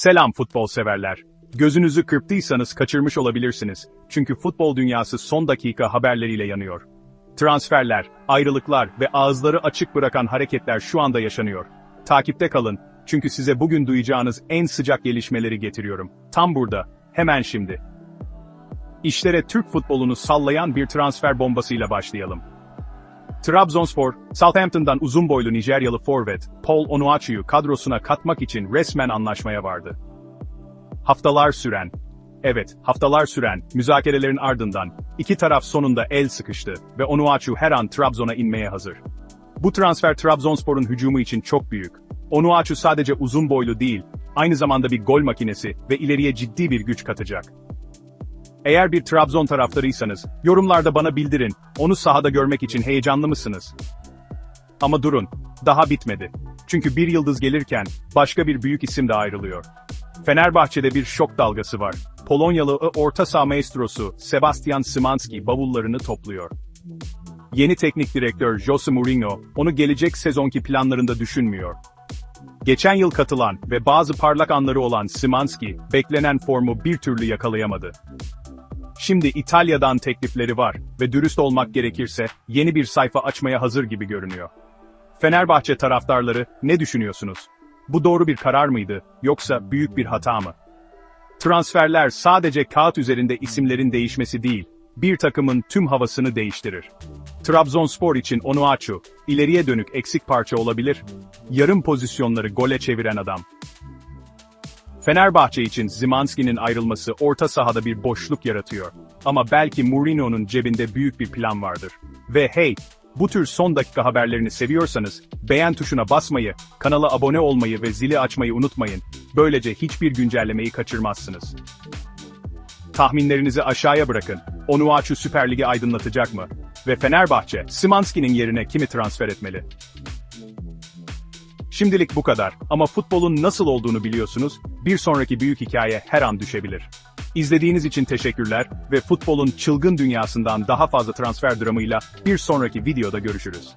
Selam futbol severler. Gözünüzü kırptıysanız kaçırmış olabilirsiniz. Çünkü futbol dünyası son dakika haberleriyle yanıyor. Transferler, ayrılıklar ve ağızları açık bırakan hareketler şu anda yaşanıyor. Takipte kalın, çünkü size bugün duyacağınız en sıcak gelişmeleri getiriyorum. Tam burada, hemen şimdi. İşlere Türk futbolunu sallayan bir transfer bombasıyla başlayalım. Trabzonspor, Southampton'dan uzun boylu Nijeryalı forvet, Paul Onuachu'yu kadrosuna katmak için resmen anlaşmaya vardı. Haftalar süren, evet haftalar süren müzakerelerin ardından iki taraf sonunda el sıkıştı ve Onuachu her an Trabzon'a inmeye hazır. Bu transfer Trabzonspor'un hücumu için çok büyük. Onuachu sadece uzun boylu değil, aynı zamanda bir gol makinesi ve ileriye ciddi bir güç katacak. Eğer bir Trabzon taraftarıysanız, yorumlarda bana bildirin, onu sahada görmek için heyecanlı mısınız? Ama durun, daha bitmedi. Çünkü bir yıldız gelirken, başka bir büyük isim de ayrılıyor. Fenerbahçe'de bir şok dalgası var. Polonyalı orta saha maestrosu Sebastian Szymanski bavullarını topluyor. Yeni teknik direktör Jose Mourinho, onu gelecek sezonki planlarında düşünmüyor. Geçen yıl katılan ve bazı parlak anları olan Szymanski, beklenen formu bir türlü yakalayamadı. Şimdi İtalya'dan teklifleri var ve dürüst olmak gerekirse yeni bir sayfa açmaya hazır gibi görünüyor. Fenerbahçe taraftarları ne düşünüyorsunuz? Bu doğru bir karar mıydı yoksa büyük bir hata mı? Transferler sadece kağıt üzerinde isimlerin değişmesi değil, bir takımın tüm havasını değiştirir. Trabzonspor için Onuachu, ileriye dönük eksik parça olabilir, yarım pozisyonları gole çeviren adam. Fenerbahçe için Zimanski'nin ayrılması orta sahada bir boşluk yaratıyor. Ama belki Mourinho'nun cebinde büyük bir plan vardır. Ve hey, bu tür son dakika haberlerini seviyorsanız, beğen tuşuna basmayı, kanala abone olmayı ve zili açmayı unutmayın. Böylece hiçbir güncellemeyi kaçırmazsınız. Tahminlerinizi aşağıya bırakın. Onuachu Süper Lig'i aydınlatacak mı? Ve Fenerbahçe, Szymanski'nin yerine kimi transfer etmeli? Şimdilik bu kadar ama futbolun nasıl olduğunu biliyorsunuz, bir sonraki büyük hikaye her an düşebilir. İzlediğiniz için teşekkürler ve futbolun çılgın dünyasından daha fazla transfer dramıyla bir sonraki videoda görüşürüz.